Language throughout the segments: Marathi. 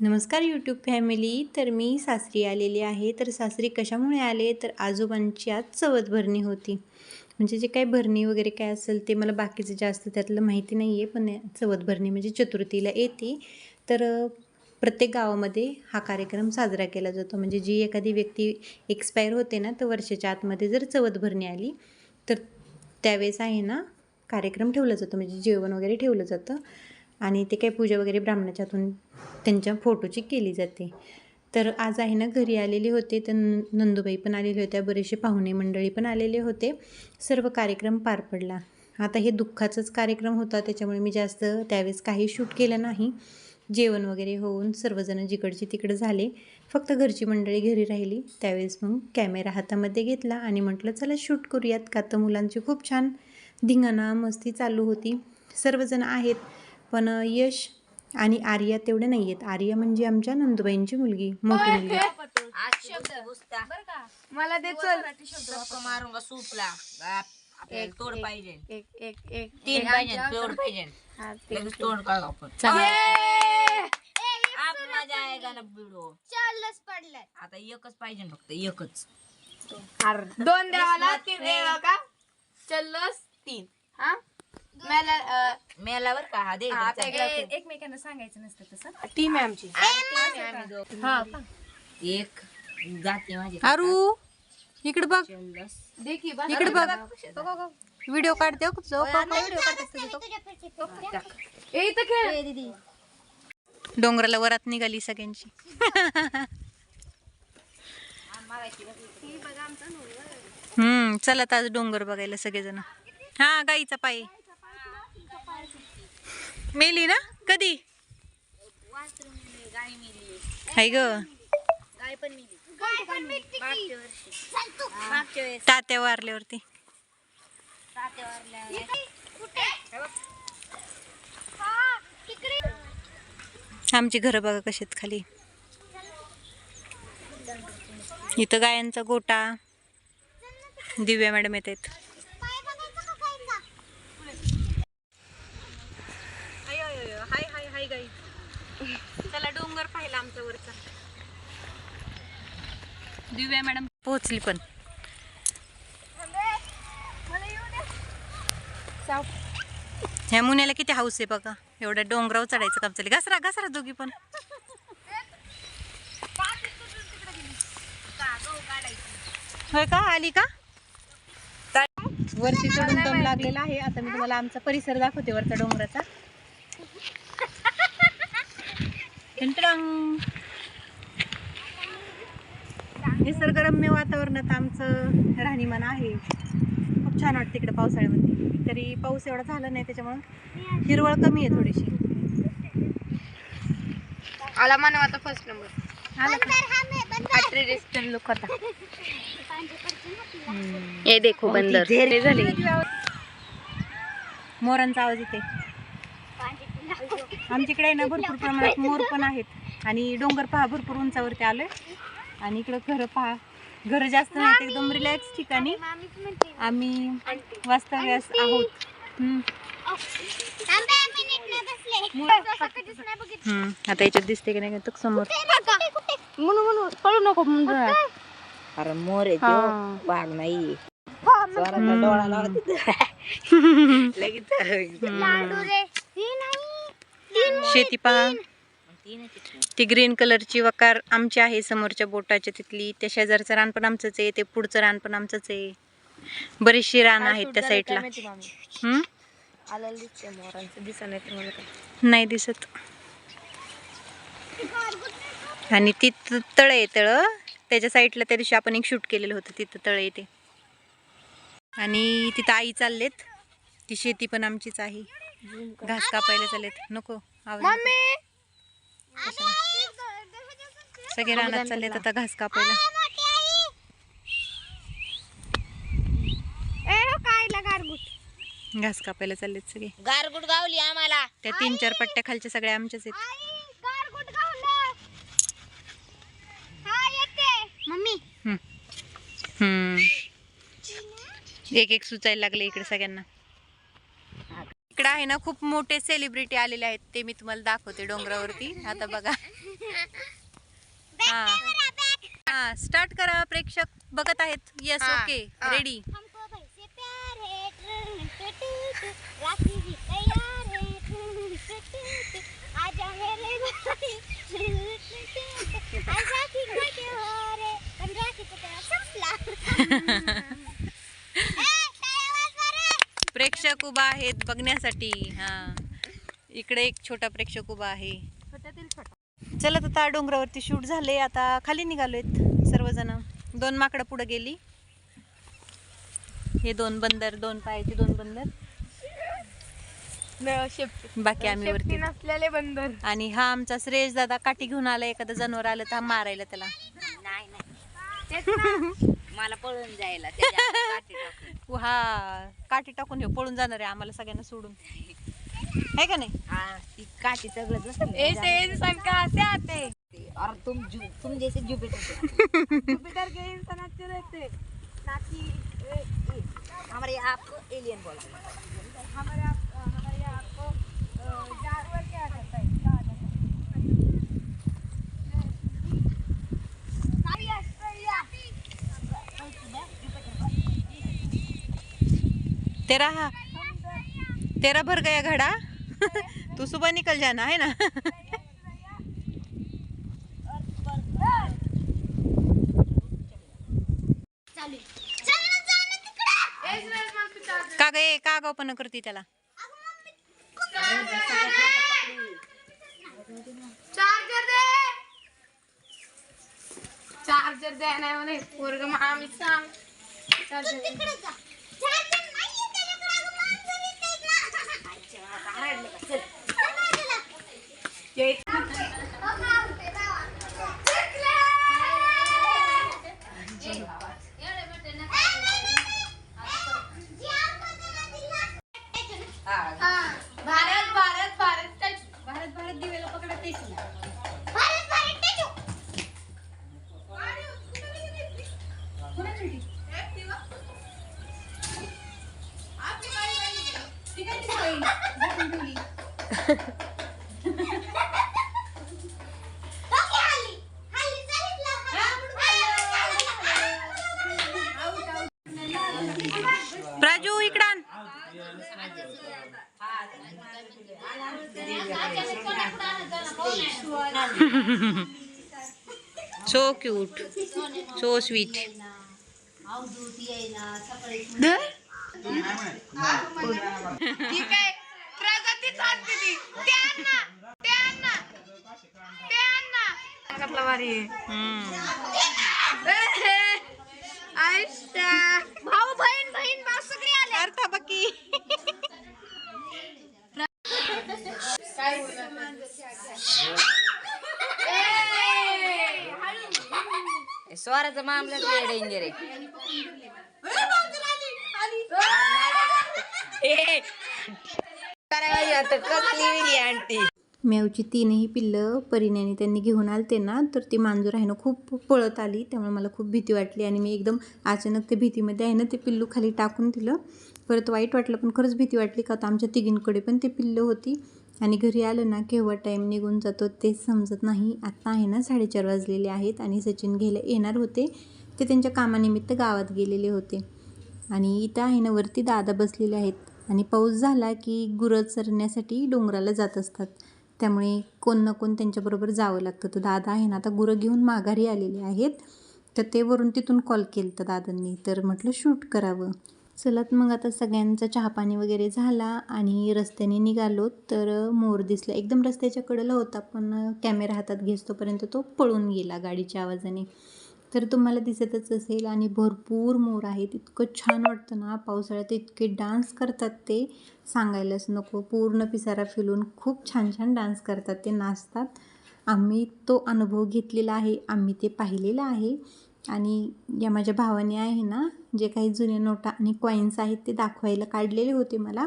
नमस्कार यूट्यूब फॅमिली तर मी सासरी आलेली आहे. तर सासरी कशामुळे आले? तर आजोबांची आज चवत भरणी होती. म्हणजे जे काही भरणी वगैरे काय असेल ते मला बाकीचं जास्त त्यातलं माहिती नाही आहे पण चवत भरणी म्हणजे चतुर्थीला येते. तर प्रत्येक गावामध्ये हा कार्यक्रम साजरा केला जातो. म्हणजे जी एखादी व्यक्ती एक्सपायर होते ना तर वर्षाच्या आतमध्ये जर चवत भरणी आली तर त्यावेळेस आहे ना कार्यक्रम ठेवला जातो. म्हणजे जेवण वगैरे ठेवलं जातं. आणि ते काही पूजा वगैरे ब्राह्मणाच्या हातून त्यांच्या फोटोची केली जाते. तर आज आहे ना घरी आलेले होते तर न- नंदुबाई पण आलेले होत्या बरेचसे पाहुणे मंडळी पण आलेले होते. सर्व कार्यक्रम पार पडला. आता हे दुःखाचाच कार्यक्रम होता त्याच्यामुळे मी जास्त त्यावेळेस काही शूट केलं नाही. जेवण वगैरे होऊन सर्वजण जिकडचे तिकडं झाले. फक्त घरची मंडळी घरी राहिली. त्यावेळेस मग कॅमेरा हातामध्ये घेतला आणि म्हटलं चला शूट करूयात का? तर मुलांची खूप छान धिंगाणा मस्ती चालू होती. सर्वजण आहेत. पण यश आणि आर्या तेवढे नाही आहेत आर्या म्हणजे आमच्या नंदुबाईंची मुलगी मोठी मुलगी. आज शब्द. घुसता मला दे चल. सूपला तोड पाहिजे. एक एक एक. तीन एक पाहिजे आमच्या- तोड पाहिजे. तीन. लगेच तोड काढू आपण. ये! आप मजा आएगा ना बिडो. चालच पडलाय. आता एकच पाहिजे फक्त एकच. अरे, दोन द्यावाला तीन द्यावा का चल्लस तीन. हा? मला का हा दे हा, चल. एकमेकांना सांगायचं नसतं तसं. टीम आहे आमची. आम्ही दोघं. एक जाते माझी आरू इकडे बघ. चल्लस. दे की बस. इकडे बघ. बघ. व्हिडिओ काढते हो कुठचं? ए, इथं खेळ. डोंगराला वरात निघाली सगळ्यांची. हम्म चला तर आज डोंगर बघायला सगळेजण. हा गाईचा पाय. मेली ना? कधी? हाय ग. तात्या वारल्यावरती. आमची घरं बघा कशी आहेत खाली. इथं गायांचा गोटा. दिव्या मॅडम येत आहेत हाय हाय हाय गाई चला डोंगर पाहिला आमचा वरचा दिव्या मॅडम. पोहोचली पण. ह्या मुन्याला किती हाऊस आहे बघा. एवढ्या डोंगरावर चढायचं काम चालले घसरा घसरा दोघी पण. होय का? आली का? वरती चढून दम लागलेला आहे. आता मी तुम्हाला आमचा परिसर दाखवते वरचा डोंगराचा. निसर्गरम्य वातावरणात आमचं राहणीमान आहे. खूप छान वाटतं इकडे पावसाळ्यामध्ये. तरी पाऊस एवढा झाला नाही त्याच्यामुळं हिरवळ कमी आहे थोडीशी. आला मानवाचा फर्स्ट नंबर आला लुक होता. ये देखो बंदर. झाले मोरांचा आवाज येते आमच्याकडे ना भरपूर प्रमाणात मोर पण आहेत. आणि डोंगर पहा भरपूर उंचावरती आलोय. आणि इकडं घरं पहा. घरं जास्त नाहीत एकदम रिलॅक्स ठिकाणी. आम्ही वास्तव्यास आहोत. हम्म. हम्म. आता याच्यात दिसते की नाही तर समोर. म्हणून म्हणून. पळू नको म्हणून. अरे मोर आहे हा. वाघ नाही. स्वराचा डोळा लावला लगेच शेती पहा. ती ग्रीन कलरची वकार आमची आहे समोरच्या बोटाच्या तिथली. त्या शेजारचं रान पण आमचंच आहे ते पुढचं रान पण आमचंच आहे. बरीचशी रान आहेत त्या साईडला नाही दिसत. आणि तिथं तळ आहे तळ. त्याच्या साईडला त्या दिवशी आपण एक शूट केलेलं होतं तिथं तळ आहे ते. आणि तिथं आई चाललेत. ती शेती पण आमचीच आहे. घास कापायला चाललेत? नको आवाज. सगळे रानात चाललेत आता घास कापायला घास कापायला चाललेत सगळे? गारगुट गावली आम्हाला. त्या तीन चार पट्ट्या खालच्या सगळ्या आमच्याच आहेत. मम्मी. हम्म. हम्म. एक एक सुचायला लागले इकडे सगळ्यांना. इकडे आहे ना खूप मोठे सेलिब्रिटी आलेले आहेत. ते मी तुम्हाला दाखवते डोंगरावरती. आता बघा. हा. हा स्टार्ट करा प्रेक्षक. बघत आहेत. येस हा, ओके हा. रेडी हमको भाई से प्यार है टू, टू, टू, टू, राखी भी तैयार है टू, टू, टू, टू, आजा मेरे भाई टू, टू, टू, टू, आज राखी का त्योहार है पण राखी को तेरा संपला ए, टाळ्या वाजवा रे. प्रेक्षक उभा आहेत बघण्यासाठी. हा. इकडे एक छोटा प्रेक्षक उभा आहे. चला आता डोंगरावरती शूट झाले. आता खाली निघालोयत सर्वजण. दोन माकडं पुढे गेली. हे दोन बंदर दोन पायाचे दोन बंदर. बाकी आम्ही वरती. नसलेले बंदर. आणि हा आमचा श्रेयस दादा काठी घेऊन आला. एखादं जनावर आलं तर मारायला त्याला. नाही नाही. मला पळून जायला त्याच्या काठी टाकून. हा काठी टाकून हे पळून जाणार आहे आम्हाला सगळ्यांना सोडून. आहे का नाही? हा ती काठी सगळं जसं और तुम जु- तुम जैसे जुपिटर जुपिटर के इंसान अच्छे रहते. ना कि ए, ए, हमारे यहाँ आपको एलियन बोलते हैं. हमारे आप हमारे यहाँ आपको अ, जानवर क्या कहता है कहा जाता है ऑस्ट्रेलिया, ऑस्ट्रेलिया। तेरा हा तेरा भर गया घड़ा? तू सुबह निकल जाना है ना? का गे का गावपणा करते त्याला? चार्जर दे. चार्जर दे नाही म्हणे. पोरग आम्ही सांग. चार्जर दे. तिकडं जा. चार्जर नाहीये त्याच्याकडं. अगं, मांजर येतंय ना. चल बाजूला. ये. हो का? ए, नाही, नाही, नाही. जी आपण त्याला दिला. हा. भारत भारत भारत टच. भारत भारत दिवेला पकडा भारत, भारत, टेचू. ओके, हल्ली. हल्ली, चालीत लाव. प्राजू इकडं सो क्यूट सो स्वीट ठीक आहे. सांगितलं भारी आयशा. भाऊ बहीण बहीण भाऊ सगळे आले. अर्था बकी. स्वराचा मामला लय डेंजर आहे ए, करायला आता कसली विली मेवची तीनही पिल्लं परिण्याने त्यांनी घेऊन आलते ना तर ती मांजूर आहे ना खूप पळत आली. त्यामुळे मला खूप भीती वाटली आणि मी एकदम अचानक त्या भीतीमध्ये आहे ना ते पिल्लू खाली टाकून दिलं. परत वाईट वाटलं पण खरंच भीती वाटली का आता आमच्या तिघींकडे पण ते पिल्लं होती. आणि घरी आलं ना केव्हा टाईम निघून जातो तेच समजत नाही. आत्ता आहे ना साडेचार वाजलेले आहेत आणि सचिन घ्यायला येणार होते. ते त्यांच्या कामानिमित्त गावात गेलेले होते. आणि इथं आहे ना वरती दादा बसलेले आहेत. आणि पाऊस झाला की गुरं चरण्यासाठी डोंगराला जात असतात. त्यामुळे कोण ना कोण त्यांच्याबरोबर जावं लागतं. तर दादा आहे ना आता गुरं घेऊन माघारी आलेले आहेत. तर ते वरून तिथून कॉल केलं तर दादांनी. तर म्हटलं शूट करावं. चलात मग आता सगळ्यांचा चहापाणी वगैरे झाला आणि रस्त्याने निघालो. तर मोर दिसला. एकदम रस्त्याच्या कडेला होता पण कॅमेरा हातात घेतोपर्यंत तो पळून गेला गाडीच्या आवाजाने. तर तुम्हाला दिसतच असेल आणि भरपूर मोर आहेत. इतकं छान वाटतं ना पावसाळ्यात इतके डान्स करतात ते. सांगायलाच नको. पूर्ण पिसारा फिलून खूप छान छान डान्स करतात ते नाचतात. आम्ही तो अनुभव घेतलेला आहे. आम्ही ते पाहिलेलं आहे. आणि या माझ्या भावाने आहे ना जे काही जुन्या नोटा आणि कॉईन्स आहेत ते दाखवायला काढलेले होते मला.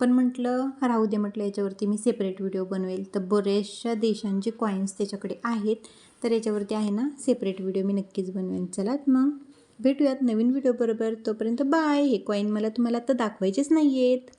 पण म्हटलं राहू दे म्हटलं याच्यावरती मी सेपरेट व्हिडिओ बनवेल. तर बऱ्याचशा देशांचे कॉईन्स त्याच्याकडे आहेत. तर याच्यावरती आहे ना सेपरेट व्हिडिओ मी नक्कीच बनवेन. चलात मग भेटूयात नवीन व्हिडिओ बरोबर. तोपर्यंत बाय हे कॉईन मला तुम्हाला आता दाखवायचेच नाही आहेत